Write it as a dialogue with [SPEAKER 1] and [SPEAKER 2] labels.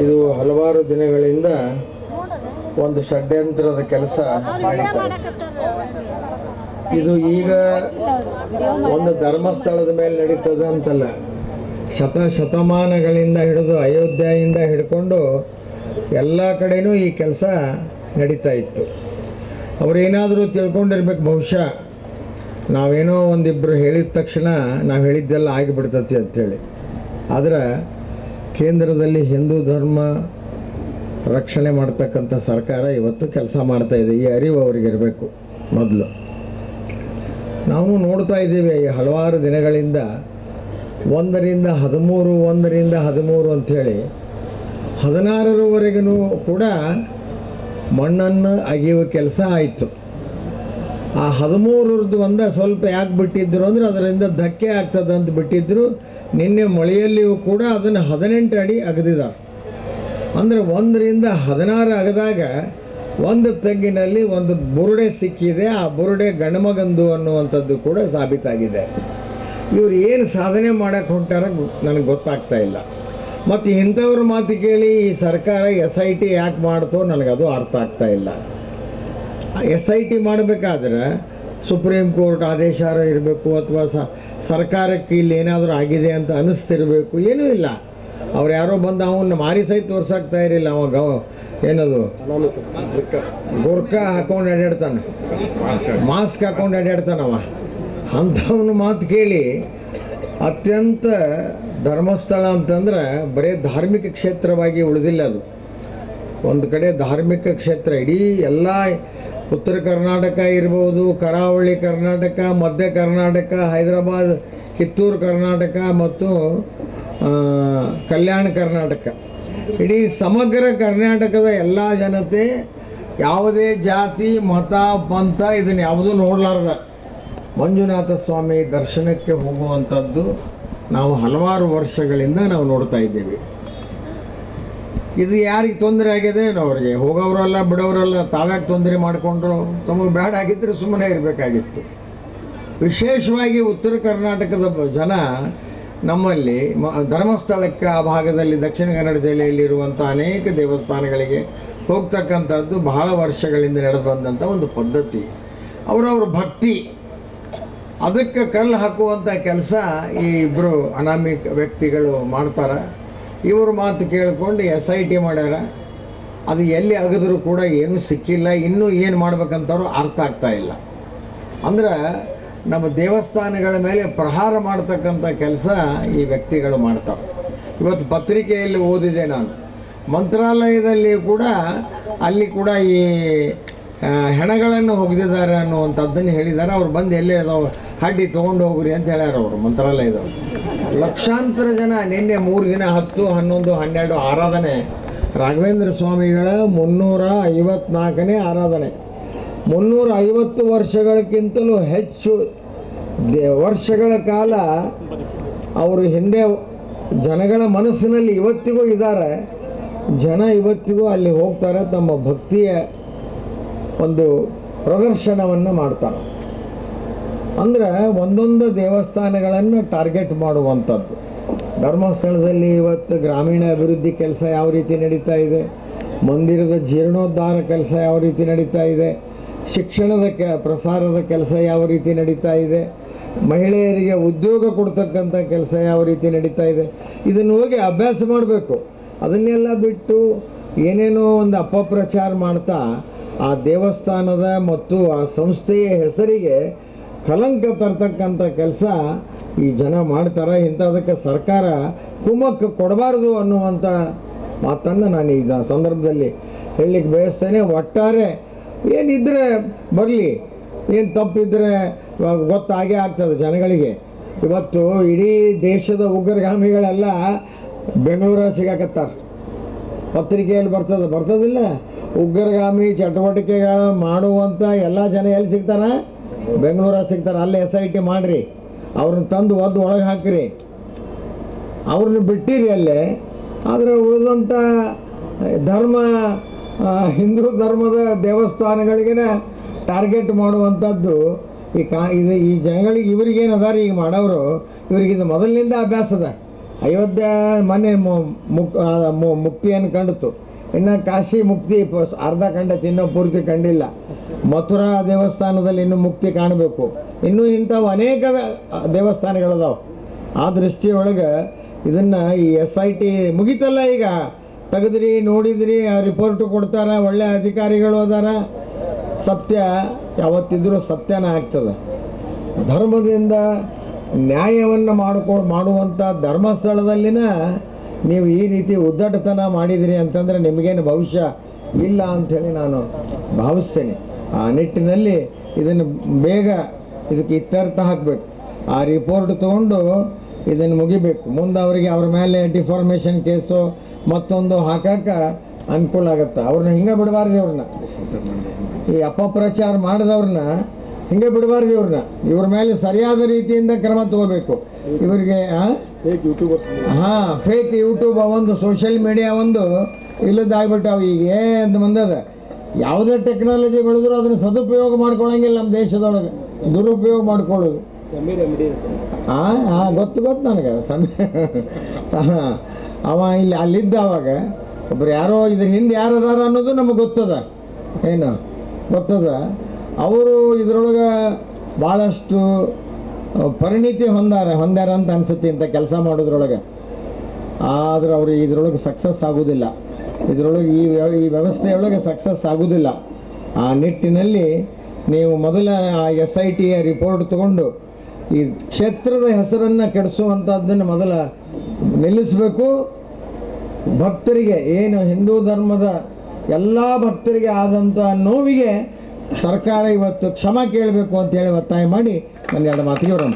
[SPEAKER 1] ಇದು ಹಲವಾರು ದಿನಗಳಿಂದ ಒಂದು ಷಡ್ಯಂತ್ರದ ಕೆಲಸ ಮಾಡಿದ್ದಾರೆ ಇದೆ. ಈಗ ಒಂದು ಧರ್ಮಸ್ಥಳದ ಮೇಲೆ ನಡೀತದೆ ಅಂತಲ್ಲ. ಶತ ಶತಮಾನಗಳಿಂದ ಹಿಡಿದು ಅಯೋಧ್ಯೆಯಿಂದ ಹಿಡ್ಕೊಂಡು ಎಲ್ಲ ಕಡೆನೂ ಈ ಕೆಲಸ ನಡೀತಾ ಇತ್ತು. ಅವರೇನಾದರೂ ತಿಳ್ಕೊಂಡಿರ್ಬೇಕು ಬಹುಶಃ. ನಾವೇನೋ ಒಂದಿಬ್ಬರು ಹೇಳಿದ ತಕ್ಷಣ ನಾವು ಹೇಳಿದ್ದೆಲ್ಲ ಆಗಿಬಿಡ್ತತಿ ಅಂಥೇಳಿ ಆದರೆ ಕೇಂದ್ರದಲ್ಲಿ ಹಿಂದೂ ಧರ್ಮ ರಕ್ಷಣೆ ಮಾಡ್ತಕ್ಕಂಥ ಸರ್ಕಾರ ಇವತ್ತು ಕೆಲಸ ಮಾಡ್ತಾ ಇದೆ. ಈ ಅರಿವು ಅವರಿಗಿರಬೇಕು ಮೊದಲು. ನಾವು ನೋಡ್ತಾ ಇದ್ದೀವಿ ಈ ಹಲವಾರು ದಿನಗಳಿಂದ ಒಂದರಿಂದ ಹದಿಮೂರು ಒಂದರಿಂದ ಹದಿಮೂರು ಅಂಥೇಳಿ ಹದಿನಾರರವರೆಗೂ ಕೂಡ ಮಣ್ಣನ್ನು ಅಗೆಯುವ ಕೆಲಸ ಆಯಿತು. ಆ ಹದಿಮೂರರದ್ದು ಒಂದ ಸ್ವಲ್ಪ ಯಾಕೆ ಬಿಟ್ಟಿದ್ರು ಅಂದರೆ ಅದರಿಂದ ಧಕ್ಕೆ ಆಗ್ತದೆ ಅಂತ ಬಿಟ್ಟಿದ್ರು. ನಿನ್ನೆ ಮಳೆಯಲ್ಲಿಯೂ ಕೂಡ ಅದನ್ನು ಹದಿನೆಂಟು ಅಡಿ ಅಗದಿದ್ದಾರೆ ಅಂದರೆ ಒಂದರಿಂದ ಹದಿನಾರು ಅಗದಾಗ ಒಂದು ತಗ್ಗಿನಲ್ಲಿ ಒಂದು ಬುರುಡೆ ಸಿಕ್ಕಿದೆ, ಆ ಬುರುಡೆ ಗಣಮಗಂದು ಅನ್ನುವಂಥದ್ದು ಕೂಡ ಸಾಬೀತಾಗಿದೆ. ಇವರು ಏನು ಸಾಧನೆ ಮಾಡಕ್ಕೆ ಹೊಂಟಾರ ನನಗೆ ಗೊತ್ತಾಗ್ತಾ ಇಲ್ಲ. ಮತ್ತು ಇಂಥವ್ರ ಮಾತು ಕೇಳಿ ಈ ಸರ್ಕಾರ ಎಸ್ ಐ ಟಿ ಯಾಕೆ ಮಾಡ್ತೋ ನನಗದು ಅರ್ಥ ಆಗ್ತಾ ಇಲ್ಲ. ಎಸ್ ಐ ಟಿ ಮಾಡಬೇಕಾದ್ರೆ ಸುಪ್ರೀಂ ಕೋರ್ಟ್ ಆದೇಶ ಇರಬೇಕು ಅಥವಾ ಸ ಸರ್ಕಾರಕ್ಕೆ ಇಲ್ಲಿ ಏನಾದರೂ ಆಗಿದೆ ಅಂತ ಅನ್ನಿಸ್ತಿರಬೇಕು ಏನೂ ಇಲ್ಲ. ಅವ್ರು ಯಾರೋ ಬಂದು ಅವನ್ನ ಮಾರಿ ಸಹಿತ ತೋರ್ಸಾಕ್ತಾ ಇರಲಿಲ್ಲ ಅವ ಗವ ಏನದು? ಗೋರ್ಖಾ ಹಾಕೊಂಡು ಅಡ್ಡಾಡ್ತಾನೆ ಮಾಸ್ಕ್ ಹಾಕೊಂಡು ಅಡ್ಡಾಡ್ತಾನವ ಅಂಥವನ ಮಾತು ಕೇಳಿ, ಅತ್ಯಂತ ಧರ್ಮಸ್ಥಳ ಅಂತಂದ್ರೆ ಬರೀ ಧಾರ್ಮಿಕ ಕ್ಷೇತ್ರವಾಗಿ ಉಳಿದಿಲ್ಲ ಅದು. ಒಂದು ಕಡೆ ಧಾರ್ಮಿಕ ಕ್ಷೇತ್ರ, ಇಡೀ ಎಲ್ಲ ಉತ್ತರ ಕರ್ನಾಟಕ ಇರ್ಬೋದು, ಕರಾವಳಿ ಕರ್ನಾಟಕ, ಮಧ್ಯ ಕರ್ನಾಟಕ, ಹೈದರಾಬಾದ್, ಕಿತ್ತೂರು ಕರ್ನಾಟಕ ಮತ್ತು ಕಲ್ಯಾಣ ಕರ್ನಾಟಕ. ಇಡೀ ಸಮಗ್ರ ಕರ್ನಾಟಕದ ಎಲ್ಲ ಜನತೆ ಯಾವುದೇ ಜಾತಿ, ಮತ, ಪಂಥ ಇದನ್ನು ಯಾವುದೂ ನೋಡಲಾರ್ದ. ಮಂಜುನಾಥ ಸ್ವಾಮಿ ದರ್ಶನಕ್ಕೆ ಹೋಗುವಂಥದ್ದು ನಾವು ಹಲವಾರು ವರ್ಷಗಳಿಂದ ನಾವು ನೋಡ್ತಾ ಇದ್ದೀವಿ. ಇದು ಯಾರಿಗೆ ತೊಂದರೆ ಆಗಿದೆ ಏನೋ ಅವ್ರಿಗೆ. ಹೋಗೋರಲ್ಲ ಬಿಡೋರಲ್ಲ ತಾವ್ಯಾಕೆ ತೊಂದರೆ ಮಾಡಿಕೊಂಡ್ರು? ತಮಗೆ ಬೇಡ ಆಗಿದ್ದರೆ ಸುಮ್ಮನೆ ಇರಬೇಕಾಗಿತ್ತು. ವಿಶೇಷವಾಗಿ ಉತ್ತರ ಕರ್ನಾಟಕದ ಜನ ನಮ್ಮಲ್ಲಿ ಮ, ಧರ್ಮಸ್ಥಳಕ್ಕೆ ಆ ಭಾಗದಲ್ಲಿ, ದಕ್ಷಿಣ ಕನ್ನಡ ಜಿಲ್ಲೆಯಲ್ಲಿರುವಂಥ ಅನೇಕ ದೇವಸ್ಥಾನಗಳಿಗೆ ಹೋಗ್ತಕ್ಕಂಥದ್ದು ಬಹಳ ವರ್ಷಗಳಿಂದ ನಡೆದು ಬಂದಂಥ ಒಂದು ಪದ್ಧತಿ. ಅವರವ್ರ ಭಕ್ತಿ. ಅದಕ್ಕೆ ಕಲ್ಲು ಹಾಕುವಂಥ ಕೆಲಸ ಈ ಇಬ್ಬರು ಅನಾಮಿಕ ವ್ಯಕ್ತಿಗಳು ಮಾಡ್ತಾರೆ. ಇವ್ರ ಮಾತು ಕೇಳಿಕೊಂಡು ಎಸ್ ಐ ಟಿ ಮಾಡ್ಯಾರ. ಅದು ಎಲ್ಲಿ ಅಗದರೂ ಕೂಡ ಏನೂ ಸಿಕ್ಕಿಲ್ಲ. ಇನ್ನೂ ಏನು ಮಾಡ್ಬೇಕಂತವ್ರು ಅರ್ಥ ಆಗ್ತಾ ಇಲ್ಲ. ಅಂದ್ರೆ ನಮ್ಮ ದೇವಸ್ಥಾನಗಳ ಮೇಲೆ ಪ್ರಹಾರ ಮಾಡ್ತಕ್ಕಂಥ ಕೆಲಸ ಈ ವ್ಯಕ್ತಿಗಳು ಮಾಡ್ತಾರೆ. ಇವತ್ತು ಪತ್ರಿಕೆಯಲ್ಲಿ ಓದಿದೆ ನಾನು. ಮಂತ್ರಾಲಯದಲ್ಲಿ ಕೂಡ ಅಲ್ಲಿ ಕೂಡ ಈ ಹೆಣಗಳನ್ನು ಒಗೆದಿದ್ದಾರೆ ಅನ್ನುವಂಥದ್ದನ್ನು ಹೇಳಿದ್ದಾರೆ. ಅವ್ರು ಬಂದು ಎಲ್ಲೇ ಅದಾವ ಹಡ್ಡಿ ತೊಗೊಂಡು ಹೋಗ್ರಿ ಅಂತ ಹೇಳ್ಯಾರ ಅವರು ಮಂತ್ರಾಲಯದವರು. ಲಕ್ಷಾಂತರ ಜನ, ನಿನ್ನೆ ಮೂರು ದಿನ ಹತ್ತು, ಹನ್ನೊಂದು, ಹನ್ನೆರಡು ಆರಾಧನೆ. ರಾಘವೇಂದ್ರ ಸ್ವಾಮಿಗಳ ಮುನ್ನೂರ ಐವತ್ನಾಲ್ಕನೇ ಆರಾಧನೆ. ಮುನ್ನೂರ ಐವತ್ತು ವರ್ಷಗಳಕ್ಕಿಂತಲೂ ಹೆಚ್ಚು ವರ್ಷಗಳ ಕಾಲ ಅವರು ಹಿಂದೆ ಜನಗಳ ಮನಸ್ಸಿನಲ್ಲಿ ಇವತ್ತಿಗೂ ಇದ್ದಾರೆ. ಜನ ಇವತ್ತಿಗೂ ಅಲ್ಲಿ ಹೋಗ್ತಾರೆ, ತಮ್ಮ ಭಕ್ತಿಯ ಒಂದು ಪ್ರದರ್ಶನವನ್ನು ಮಾಡ್ತಾರೆ. ಅಂದರೆ ಒಂದೊಂದು ದೇವಸ್ಥಾನಗಳನ್ನು ಟಾರ್ಗೆಟ್ ಮಾಡುವಂಥದ್ದು. ಧರ್ಮಸ್ಥಳದಲ್ಲಿ ಇವತ್ತು ಗ್ರಾಮೀಣ ಅಭಿವೃದ್ಧಿ ಕೆಲಸ ಯಾವ ರೀತಿ ನಡೀತಾ ಇದೆ? ಮಂದಿರದ ಜೀರ್ಣೋದ್ಧಾರ ಕೆಲಸ ಯಾವ ರೀತಿ ನಡೀತಾ ಇದೆ? ಶಿಕ್ಷಣದ ಕೆ, ಪ್ರಸಾರದ ಕೆಲಸ ಯಾವ ರೀತಿ ನಡೀತಾ ಇದೆ? ಮಹಿಳೆಯರಿಗೆ ಉದ್ಯೋಗ ಕೊಡ್ತಕ್ಕಂಥ ಕೆಲಸ ಯಾವ ರೀತಿ ನಡೀತಾ ಇದೆ? ಇದನ್ನು ಹೋಗಿ ಅಭ್ಯಾಸ ಮಾಡಬೇಕು. ಅದನ್ನೆಲ್ಲ ಬಿಟ್ಟು ಏನೇನೋ ಒಂದು ಅಪಪ್ರಚಾರ ಮಾಡ್ತಾ ಆ ದೇವಸ್ಥಾನದ ಮತ್ತು ಆ ಸಂಸ್ಥೆಯ ಹೆಸರಿಗೆ ಕಲಂಕ ತರ್ತಕ್ಕಂಥ ಕೆಲಸ ಈ ಜನ ಮಾಡ್ತಾರೆ, ಇಂಥದಕ್ಕೆ ಸರ್ಕಾರ ಕುಮಕ್ಕೆ ಕೊಡಬಾರ್ದು ಅನ್ನುವಂಥ ಮಾತನ್ನು ನಾನು ಈ ಸಂದರ್ಭದಲ್ಲಿ ಹೇಳಲಿಕ್ಕೆ ಬಯಸ್ತೇನೆ. ಒಟ್ಟಾರೆ ಏನಿದ್ದರೆ ಬರಲಿ, ಏನು ತಪ್ಪಿದ್ರೆ ಗೊತ್ತಾಗೇ ಆಗ್ತದೆ ಜನಗಳಿಗೆ. ಇವತ್ತು ಇಡೀ ದೇಶದ ಉಗ್ರಗಾಮಿಗಳೆಲ್ಲ ಬೆಂಗಳೂರ ಸಿಗಾಕತ್ತಾರೆ. ಪತ್ರಿಕೆಯಲ್ಲಿ ಬರ್ತದೆ, ಬರ್ತದಿಲ್ಲ? ಉಗ್ರಗಾಮಿ ಚಟುವಟಿಕೆಗಳು ಮಾಡುವಂಥ ಎಲ್ಲ ಜನ ಎಲ್ಲಿ ಸಿಗ್ತಾರ? ಬೆಂಗಳೂರಾಗ ಸಿಗ್ತಾರೆ ಅಲ್ಲೇ ಎಸ್ ಐ ಟಿ ಮಾಡಿರಿ. ಅವ್ರನ್ನ ತಂದು ಒದ್ದು ಒಳಗೆ ಹಾಕಿರಿ. ಅವ್ರನ್ನ ಬಿಟ್ಟಿರಿ ಅಲ್ಲೇ. ಆದರೆ ಉಳಿದಂಥ ಧರ್ಮ ಹಿಂದೂ ಧರ್ಮದ ದೇವಸ್ಥಾನಗಳಿಗೆ ಟಾರ್ಗೆಟ್ ಮಾಡುವಂಥದ್ದು ಈ ಕಾ ಇದು ಈ ಜನಗಳಿಗೆ ಇವ್ರಿಗೇನು ಅದಾರ ಈಗ ಮಾಡೋರು ಇವ್ರಿಗೆ ಇದು ಮೊದಲಿನಿಂದ ಅಭ್ಯಾಸ ಅದ. ಅಯೋಧ್ಯ ಮನೆ ಮುಕ್ ಆ, ಮು- ಮುಕ್ತಿಯನ್ನು ಕಂಡಿತು ಇನ್ನು ಕಾಶಿ ಮುಕ್ತಿ ಅರ್ಧ ಕಂಡ ತಿನ್ನೋ ಪೂರ್ತಿ ಕಂಡಿಲ್ಲ. ಮಥುರಾ ದೇವಸ್ಥಾನದಲ್ಲಿ ಇನ್ನು ಮುಕ್ತಿ ಕಾಣಬೇಕು. ಇನ್ನೂ ಇಂಥವು ಅನೇಕ ದೇವಸ್ಥಾನಗಳದಾವೆ. ಆ ದೃಷ್ಟಿಯೊಳಗೆ ಇದನ್ನು ಈ ಎಸ್ ಐ ಟಿ ಮುಗೀತಲ್ಲ ಈಗ. ತೆಗೆದ್ರಿ, ನೋಡಿದ್ರಿ ರಿಪೋರ್ಟು ಕೊಡ್ತಾರ, ಒಳ್ಳೆ ಅಧಿಕಾರಿಗಳು ಅದಾರ. ಸತ್ಯ ಯಾವತ್ತಿದ್ರೂ ಸತ್ಯನ ಆಗ್ತದೆ. ಧರ್ಮದಿಂದ ನ್ಯಾಯವನ್ನು ಮಾಡಿಕೊ ಮಾಡುವಂಥ ಧರ್ಮಸ್ಥಳದಲ್ಲಿನ ನೀವು ಈ ರೀತಿ ಉದ್ದಟತನ ಮಾಡಿದಿರಿ ಅಂತಂದರೆ ನಿಮಗೇನು ಭವಿಷ್ಯ ಇಲ್ಲ ಅಂಥೇಳಿ ನಾನು ಭಾವಿಸ್ತೇನೆ. ಆ ನಿಟ್ಟಿನಲ್ಲಿ ಇದನ್ನು ಬೇಗ ಇದಕ್ಕೆ ಇತ್ಯರ್ಥ ಹಾಕಬೇಕು. ಆ ರಿಪೋರ್ಟ್ ತೊಗೊಂಡು ಇದನ್ನು ಮುಗಿಬೇಕು. ಮುಂದೆ ಅವರಿಗೆ ಅವ್ರ ಮೇಲೆ ಡಿಫಾರ್ಮೇಷನ್ ಕೇಸು ಮತ್ತೊಂದು ಹಾಕಕ್ಕೆ ಅನುಕೂಲ ಆಗುತ್ತೆ. ಅವ್ರನ್ನ ಹಿಂಗೆ ಬಿಡಬಾರ್ದು ಅವ್ರನ್ನ ಈ ಅಪಪ್ರಚಾರ ಮಾಡಿದವ್ರನ್ನ ಹಿಂಗೆ ಬಿಡಬಾರ್ದು ಇವ್ರನ್ನ. ಇವ್ರ ಮೇಲೆ ಸರಿಯಾದ ರೀತಿಯಿಂದ ಕ್ರಮ ತಗೋಬೇಕು. ಇವರಿಗೆ ಹಾಂ ಫೇಕ್ ಯೂಟ್ಯೂಬ್ ಒಂದು ಸೋಷಿಯಲ್ ಮೀಡಿಯಾ ಒಂದು ಇಲ್ಲದಾಗ್ಬಿಟ್ಟಾವ ಈಗ. ಅಂತ ಬಂದದ. ಯಾವುದೇ ಟೆಕ್ನಾಲಜಿ ಬೆಳೆದ್ರು ಅದನ್ನು ಸದುಪಯೋಗ ಮಾಡ್ಕೊಳಂಗಿಲ್ಲ ನಮ್ಮ ದೇಶದೊಳಗೆ. ದುರುಪಯೋಗ ಮಾಡ್ಕೊಳ್ಳೋದು. ಹಾಂ ಹಾಂ ಗೊತ್ತು ಗೊತ್ತು ನನಗೆ. ಹಾಂ ಅವ ಇಲ್ಲಿ ಅಲ್ಲಿದ್ದ ಅವಾಗ ಒಬ್ರು ಯಾರೋ ಇದ್ರ ಹಿಂದೆ ಯಾರು ಅದಾರ ಅನ್ನೋದು ನಮಗೆ ಗೊತ್ತದ. ಏನು? ಗೊತ್ತದ? ಅವರು ಇದರೊಳಗೆ ಭಾಳಷ್ಟು ಪರಿಣಿತಿ ಹೊಂದಾರ ಹೊಂದ್ಯಾರ ಅಂತ ಅನ್ಸುತ್ತೆ ಇಂಥ ಕೆಲಸ ಮಾಡೋದ್ರೊಳಗೆ. ಆದರೆ ಅವರು ಇದರೊಳಗೆ ಸಕ್ಸಸ್ ಆಗೋದಿಲ್ಲ. ಇದರೊಳಗೆ ಈ ವ್ಯವ ಈ ವ್ಯವಸ್ಥೆಯೊಳಗೆ ಸಕ್ಸಸ್ ಆಗೋದಿಲ್ಲ. ಆ ನಿಟ್ಟಿನಲ್ಲಿ ನೀವು ಮೊದಲ ಆ ಎಸ್ ಐ ಟಿಯ ರಿಪೋರ್ಟ್ ತಗೊಂಡು ಈ ಕ್ಷೇತ್ರದ ಹೆಸರನ್ನು ಕೆಡಿಸುವಂಥದ್ದನ್ನು ಮೊದಲ ನಿಲ್ಲಿಸಬೇಕು. ಭಕ್ತರಿಗೆ, ಏನು ಹಿಂದೂ ಧರ್ಮದ ಎಲ್ಲ ಭಕ್ತರಿಗೆ ಆದಂಥ ನೋವಿಗೆ ಸರ್ಕಾರ ಇವತ್ತು ಕ್ಷಮ ಕೇಳಬೇಕು ಅಂತೇಳಿ ಒತ್ತಾಯ ಮಾಡಿ ನನ್ನ ಎರಡು ಮಾತಿಗೆ ಬರೋಣ.